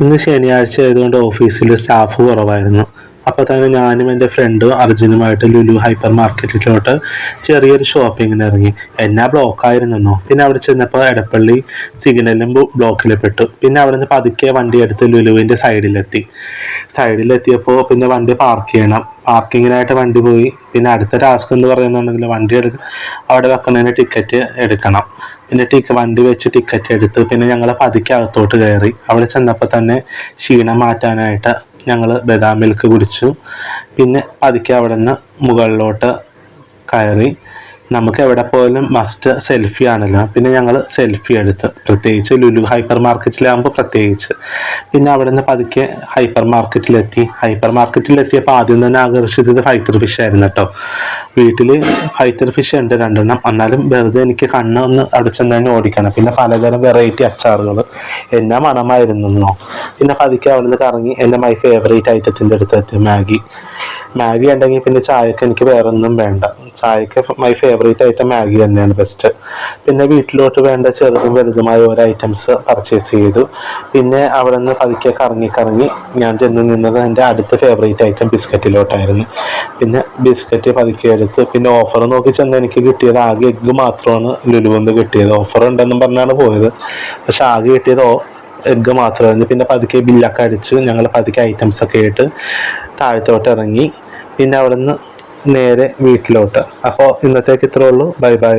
ഇന്ന് ശനിയാഴ്ച ആയതുകൊണ്ട് ഓഫീസിൽ സ്റ്റാഫ് കുറവായിരുന്നു. അപ്പോൾ തന്നെ ഞാനും എന്റെ ഫ്രണ്ടും അർജുനുമായിട്ട് ലുലു ഹൈപ്പർ മാർക്കറ്റിലോട്ട് ചെറിയൊരു ഷോപ്പിങ്ങിന് ഇറങ്ങി. എന്നാ ബ്ലോക്ക് ബ്ലോക്കായിരുന്നോ പിന്നെ അവിടെ ചെന്നപ്പോൾ എടപ്പള്ളി സിഗ്നലും ബ്ലോക്കിൽ പെട്ടു. പിന്നെ അവിടെ നിന്ന് പതുക്കെ വണ്ടി എടുത്ത് ലുലുവിന്റെ സൈഡിലെത്തി സൈഡിലെത്തിയപ്പോൾ പിന്നെ വണ്ടി പാർക്ക് ചെയ്യണം. പാർക്കിങ്ങിനായിട്ട് വണ്ടി പോയി. പിന്നെ അടുത്ത ടാസ്ക് എന്ന് പറയുന്നുണ്ടെങ്കിൽ വണ്ടി എടുക്ക അവിടെ വെക്കുന്നതിന് ടിക്കറ്റ് എടുക്കണം. പിന്നെ ടിക്ക വണ്ടി വെച്ച് ടിക്കറ്റ് എടുത്ത്. പിന്നെ ഞങ്ങൾ പതുക്കെ അകത്തോട്ട് കയറി. അവിടെ ചെന്നപ്പോൾ തന്നെ ക്ഷീണം മാറ്റാനായിട്ട് ഞങ്ങൾ ബദാം മിൽക്ക് കുടിച്ചു. പിന്നെ പതുക്കെ അവിടെ നിന്ന് മുകളിലോട്ട് കയറി നമുക്ക് എവിടെ പോയാലും മസ്റ്റ് സെൽഫി ആണല്ലോ. പിന്നെ ഞങ്ങൾ സെൽഫി എടുത്ത്. പ്രത്യേകിച്ച് ലുലു ഹൈപ്പർ മാർക്കറ്റിലാകുമ്പോൾ പ്രത്യേകിച്ച്. പിന്നെ അവിടെ നിന്ന് പതുക്കെ ഹൈപ്പർ മാർക്കറ്റിലെത്തി ഹൈപ്പർ മാർക്കറ്റിലെത്തിയപ്പോൾ ആദ്യം തന്നെ ആകർഷിച്ചത് ഫൈറ്റർ ഫിഷ് ആയിരുന്നു കേട്ടോ. വീട്ടിൽ ഫൈറ്റർ ഫിഷ് ഉണ്ട് രണ്ടെണ്ണം. എന്നാലും വെറുതെ എനിക്ക് കണ്ണ് ഒന്ന് അവിടെ തന്നെ ഓടിക്കണം. പിന്നെ പലതരം വെറൈറ്റി അച്ചാറുകൾ. എന്നാ മണമായിരുന്നോ പിന്നെ പതുക്കെ അവിടെ നിന്ന് കറങ്ങി എന്റെ മൈ ഫേവറേറ്റ് ഐറ്റത്തിന്റെ അടുത്ത് മാഗി. മാഗി ഉണ്ടെങ്കിൽ പിന്നെ ചായക്ക് എനിക്ക് വേറെ ഒന്നും വേണ്ട. ചായക്ക് മൈ ഫേവറേറ്റ് ഐറ്റം മാഗി തന്നെയാണ് ബെസ്റ്റ് പിന്നെ വീട്ടിലോട്ട് വേണ്ട ചെറുതും വലുതുമായ ഓരോ ഐറ്റംസ് പർച്ചേസ് ചെയ്തു. പിന്നെ അവിടെ നിന്ന് പതുക്കെ കറങ്ങി കറങ്ങി ഞാൻ ചെന്ന് നിന്നത് എന്റെ അടുത്ത ഫേവറേറ്റ് ഐറ്റം ബിസ്ക്കറ്റിലോട്ടായിരുന്നു. പിന്നെ ബിസ്ക്കറ്റ് പതുക്കെ എടുത്ത് പിന്നെ ഓഫർ നോക്കി ചെന്ന് എനിക്ക് കിട്ടിയത് ആകെ എഗ്ഗ് മാത്രമാണ് ലുലുവെന്ന് കിട്ടിയത്. ഓഫർ ഉണ്ടെന്നും പറഞ്ഞാണ് പോയത്. പക്ഷെ ആകെ കിട്ടിയത് എഗ്ഗ് മാത്രമായിരുന്നു പിന്നെ പതുക്കെ ബില്ലൊക്കെ അടിച്ച് ഞങ്ങൾ പതുക്കെ ഐറ്റംസ് ഒക്കെ ആയിട്ട് താഴത്തോട്ട് ഇറങ്ങി. പിന്നെ അവിടെ നിന്ന് നേരെ വീട്ടിലോട്ട്. അപ്പോൾ ഇന്നത്തേക്ക് ഇത്രേ ഉള്ളൂ. Bye bye